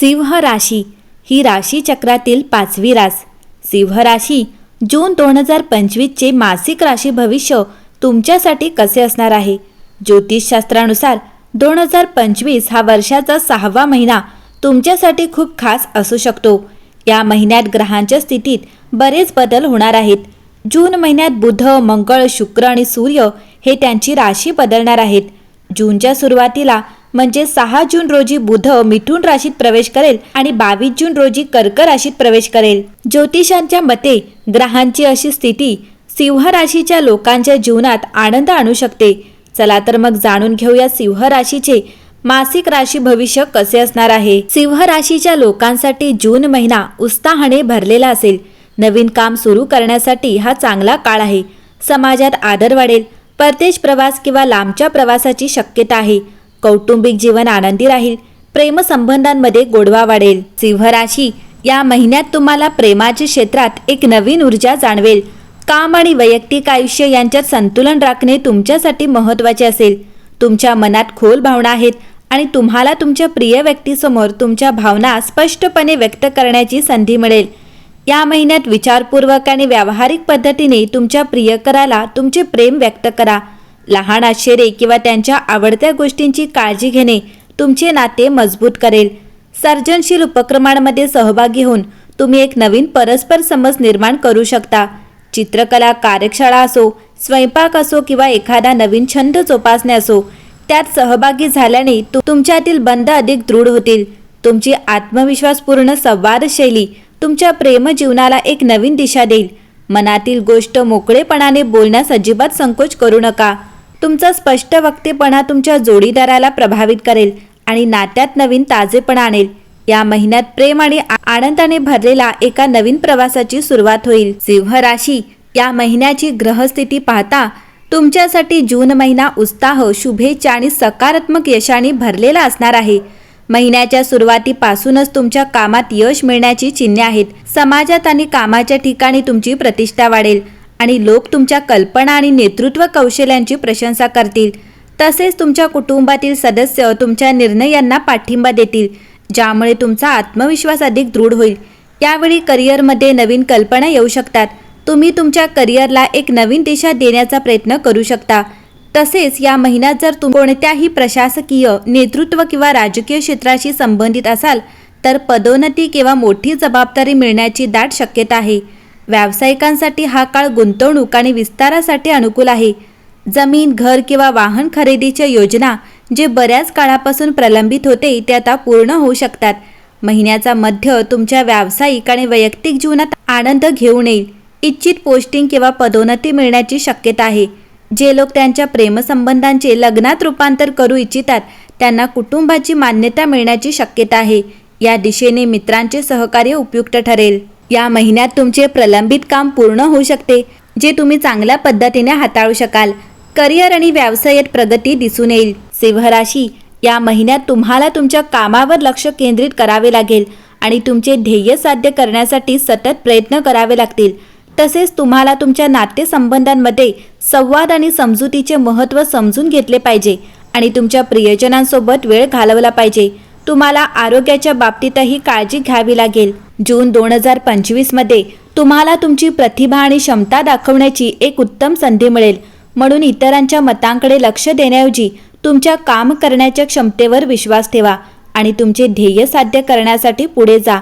सिंह राशी ही राशी चक्रातील पाचवी रास. सिंह राशी जून दोन हजार पंचवीसचे मासिक राशी भविष्य तुमच्यासाठी कसे असणार आहे? ज्योतिषशास्त्रानुसार दोन हजार पंचवीस हा वर्षाचा सहावा महिना तुमच्यासाठी खूप खास असू शकतो. या महिन्यात ग्रहांच्या स्थितीत बरेच बदल होणार आहेत. जून महिन्यात बुध मंगळ शुक्र आणि सूर्य हे त्यांची राशी बदलणार आहेत. जूनच्या सुरुवातीला म्हणजे सहा जून रोजी बुध मिथुन राशीत प्रवेश करेल आणि बावीस जून रोजी कर्क राशीत प्रवेश करेल. ज्योतिषांच्या मते ग्रहांची अशी स्थिती सिंह राशीच्या लोकांच्या जीवनात आनंद आणू शकते. चला तर मग जाणून घेऊया सिंह राशीचे मासिक राशी भविष्य कसे असणार आहे. सिंह राशीच्या लोकांसाठी जून महिना उत्साहाने भरलेला असेल. नवीन काम सुरू करण्यासाठी हा चांगला काळ आहे. समाजात आदर वाढेल. परदेश प्रवास किंवा लांबच्या प्रवासाची शक्यता आहे. कौटुंबिक जीवन आनंदी राहील. प्रेमसंबंधांमध्ये गोडवा वाढेल. सिंहराशी या महिन्यात तुम्हाला प्रेमाच्या क्षेत्रात एक नवीन ऊर्जा जाणवेल. काम आणि वैयक्तिक आयुष्य यांच्यात संतुलन राखणे तुमच्यासाठी महत्त्वाचे असेल. तुमच्या मनात खोल भावना आहेत आणि तुम्हाला तुमच्या प्रिय व्यक्तीसमोर तुमच्या भावना स्पष्टपणे व्यक्त करण्याची संधी मिळेल. या महिन्यात विचारपूर्वक आणि व्यावहारिक पद्धतीने तुमच्या प्रियकराला तुमचे प्रेम व्यक्त करा. लहान आश्चर्ये किंवा त्यांच्या आवडत्या गोष्टींची काळजी घेणे तुमचे नाते मजबूत करेल. सर्जनशील उपक्रमांमध्ये सहभागी होऊन तुम्ही एक नवीन परस्पर समज निर्माण करू शकता. चित्रकला कार्यशाळा असो स्वयंपाक असो किंवा एखादा नवीन छंद जोपासणे असो त्यात सहभागी झाल्याने तु- तुमच्यातील बंध अधिक दृढ होतील. तुमची आत्मविश्वासपूर्ण संवाद शैली तुमच्या प्रेमजीवनाला एक नवीन दिशा देईल. मनातील गोष्ट मोकळेपणाने बोलण्यास अजिबात संकोच करू नका. तुमचा स्पष्ट वक्तेपणा तुमच्या जोडीदाराला प्रभावित करेल आणि नात्यात नवीन ताजेपणा आणेल. या महिन्यात प्रेम आणि आ- आनंदाने भरलेला एका नवीन प्रवासाची सुरुवात होईल. सिंह राशी या महिन्याची ग्रहस्थिती पाहता तुमच्यासाठी जून महिना उत्साह शुभेच्छा आणि सकारात्मक यशाने भरलेला असणार आहे. महिन्याच्या सुरुवातीपासूनच तुमच्या कामात यश मिळण्याची चिन्हे आहेत. समाजात आणि कामाच्या ठिकाणी तुमची प्रतिष्ठा वाढेल. आणि लोक तुमच्या कल्पना आणि नेतृत्व कौशल्यांची प्रशंसा करतील. तसेच तुमच्या कुटुंबातील सदस्य तुमच्या निर्णयांना पाठिंबा देतील ज्यामुळे तुमचा आत्मविश्वास अधिक दृढ होईल. यावेळी करिअरमध्ये नवीन कल्पना येऊ शकतात. तुम्ही तुमच्या करिअरला एक नवीन दिशा देण्याचा प्रयत्न करू शकता. तसेच या महिन्यात जर तुम्ही कोणत्याही प्रशासकीय नेतृत्व किंवा राजकीय क्षेत्राशी संबंधित असाल तर पदोन्नती किंवा मोठी जबाबदारी मिळण्याची दाट शक्यता आहे. व्यावसायिकांसाठी हा काळ गुंतवणूक आणि विस्तारासाठी अनुकूल आहे. जमीन घर किंवा वाहन खरेदीच्या योजना जे बऱ्याच काळापासून प्रलंबित होते ते आता पूर्ण होऊ शकतात. महिन्याचा मध्य तुमच्या व्यावसायिक आणि वैयक्तिक जीवनात आनंद घेऊन येईल. इच्छित पोस्टिंग किंवा पदोन्नती मिळण्याची शक्यता आहे. जे लोक त्यांच्या प्रेमसंबंधांचे लग्नात रूपांतर करू इच्छितात त्यांना कुटुंबाची मान्यता मिळण्याची शक्यता आहे. या दिशेने मित्रांचे सहकार्य उपयुक्त ठरेल. या महिन्यात तुमचे प्रलंबित काम पूर्ण होऊ शकते जे तुम्ही चांगल्या पद्धतीने हाताळू शकाल. करिअर आणि व्यवसायात प्रगती दिसून येईल. सिंहराशी या महिन्यात तुम्हाला तुमच्या कामावर लक्ष केंद्रित करावे लागेल आणि तुमचे ध्येय साध्य करण्यासाठी सतत प्रयत्न करावे लागतील. तसेच तुम्हाला तुमच्या नातेसंबंधांमध्ये संवाद आणि समजुतीचे महत्त्व समजून घेतले पाहिजे आणि तुमच्या प्रियजनांसोबत वेळ घालवला पाहिजे. तुम्हाला आरोग्याच्या बाबतीतही काळजी घ्यावी लागेल. जून दोन हजार पंचवीसमध्ये तुम्हाला तुमची प्रतिभा आणि क्षमता दाखवण्याची एक उत्तम संधी मिळेल. म्हणून इतरांच्या मतांकडे लक्ष देण्याऐवजी तुमच्या काम करण्याच्या क्षमतेवर विश्वास ठेवा आणि तुमचे ध्येय साध्य करण्यासाठी पुढे जा.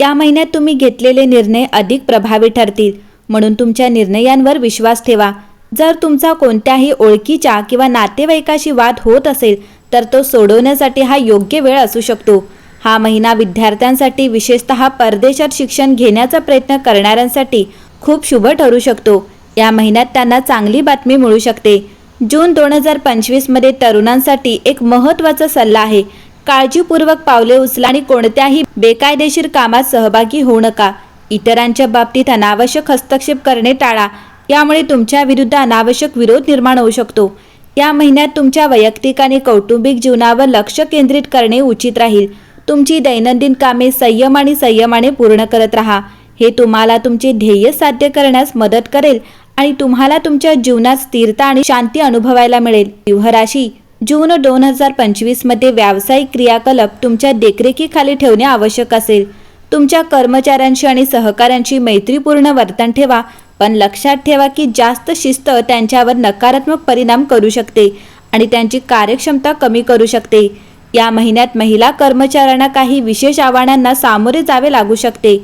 या महिन्यात तुम्ही घेतलेले निर्णय अधिक प्रभावी ठरतील. म्हणून तुमच्या निर्णयांवर विश्वास ठेवा. जर तुमचा कोणत्याही ओळखीच्या किंवा नातेवाईकाशी वाद होत असेल तर तो सोडवण्यासाठी हा योग्य वेळ असू शकतो. हा महिना विद्यार्थ्यांसाठी विशेषतः परदेशात शिक्षण घेण्याचा प्रयत्न करणाऱ्यांसाठी खूप शुभ ठरू शकतो. या महिन्यात त्यांना चांगली बातमी मिळू शकते. जून दोन हजार पंचवीसमध्ये तरुणांसाठी एक महत्त्वाचा सल्ला आहे. काळजीपूर्वक पावले उचला आणि कोणत्याही बेकायदेशीर कामात सहभागी होऊ नका. इतरांच्या बाबतीत अनावश्यक हस्तक्षेप करणे टाळा. यामुळे तुमच्या विरुद्ध अनावश्यक विरोध निर्माण होऊ शकतो. या महिन्यात तुमच्या वैयक्तिक आणि कौटुंबिक जीवनावर लक्ष केंद्रित करणे उचित राहील. तुमची दैनंदिन कामे संयम आणि संयमाने पूर्ण करत राहा. हे तुम्हाला तुमचे ध्येय साध्य करण्यास मदत करेल आणि तुम्हाला तुमच्या जीवनात स्थिरता आणि शांती अनुभवायला मिळेल. सिंहराशी जून दोन हजार पंचवीसमध्ये व्यावसायिक क्रियाकलाप तुमच्या देखरेखीखाली ठेवणे आवश्यक असेल. तुमच्या कर्मचाऱ्यांशी आणि सहकाऱ्यांशी मैत्रीपूर्ण वर्तन ठेवा पण लक्षात ठेवा की जास्त शिस्त त्यांच्यावर नकारात्मक परिणाम करू शकते आणि त्यांची कार्यक्षमता कमी करू शकते. या महिन्यात महिला कर्मचाऱ्यांना काही विशेष आव्हानांना सामोरे जावे लागू शकते.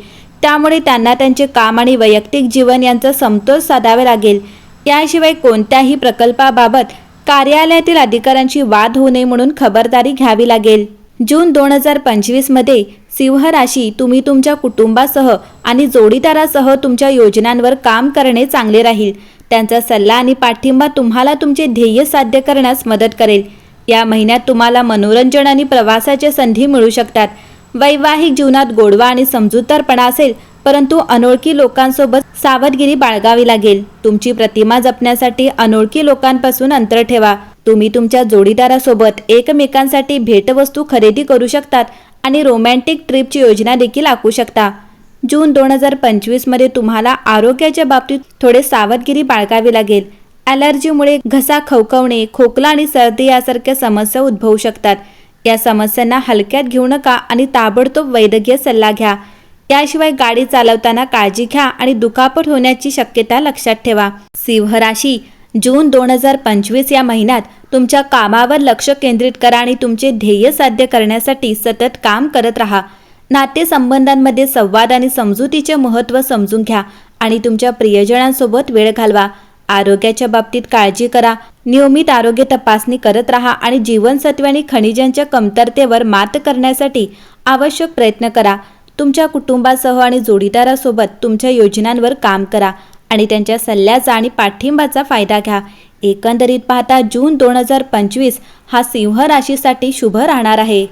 त्यामुळे त्यांना त्यांचे काम आणि वैयक्तिक जीवन यांचा समतोल साधावे लागेल. याशिवाय कोणत्याही प्रकल्पाबाबत कार्यालयातील अधिकाऱ्यांशी वाद होऊ नये म्हणून खबरदारी घ्यावी लागेल. जून दोन हजार पंचवीसमध्ये सिंह राशी तुम्ही तुमच्या कुटुंबासह आणि जोडीदारासह तुमच्या योजनांवर काम करणे चांगले राहील. त्यांचा सल्ला आणि पाठिंबा तुम्हाला तुमचे ध्येय साध्य करण्यास मदत करेल. या महिन्यात तुम्हाला मनोरंजन आणि प्रवासाच्या संधी मिळू शकतात. वैवाहिक जीवनात गोडवा आणि समजूतदारपणा असेल परंतु अनोळखी लोकांसोबत सावधगिरी बाळगावी लागेल. तुमची प्रतिमा जपण्यासाठी अनोळखी लोकांपासून अंतर ठेवा. तुम्ही तुमच्या जोडीदारासोबत एकमेकांसाठी भेटवस्तू खरेदी करू शकतात आणि रोमॅन्टिक ट्रिपची योजना देखील आखू शकता. जून दोन हजार पंचवीसमध्ये तुम्हाला आरोग्याच्या बाबतीत थोडे सावधगिरी बाळगावी लागेल. ॲलर्जीमुळे घसा खवखवणे खोकला आणि सर्दी यासारख्या समस्या उद्भवू शकतात. या समस्यांना हलक्यात घेऊ नका आणि ताबडतोब वैद्यकीय सल्ला घ्या. याशिवाय गाडी चालवताना काळजी घ्या आणि दुखापत होण्याची शक्यता लक्षात ठेवा. सिंह राशी जून दोन हजार पंचवीस या महिन्यात तुमच्या कामावर लक्ष केंद्रित करा आणि तुमचे ध्येय साध्य करण्यासाठी सतत काम करत राहा. नातेसंबंधांमध्ये संवाद आणि समजुतीचे महत्त्व समजून घ्या आणि तुमच्या प्रियजनांसोबत वेळ घालवा. आरोग्याच्या बाबतीत काळजी करा. नियमित आरोग्य तपासणी करत राहा आणि जीवनसत्वे आणि खनिजांच्या कमतरतेवर मात करण्यासाठी आवश्यक प्रयत्न करा. तुमच्या कुटुंबासह आणि जोडीदारासोबत तुमच्या योजनांवर काम करा आणि त्यांच्या सल्ल्याचा आणि पाठिंबाचा फायदा घ्या. एकंदरीत पाहता जून दोन हजार पंचवीस हा सिंह राशीसाठी शुभ राहणार आहे.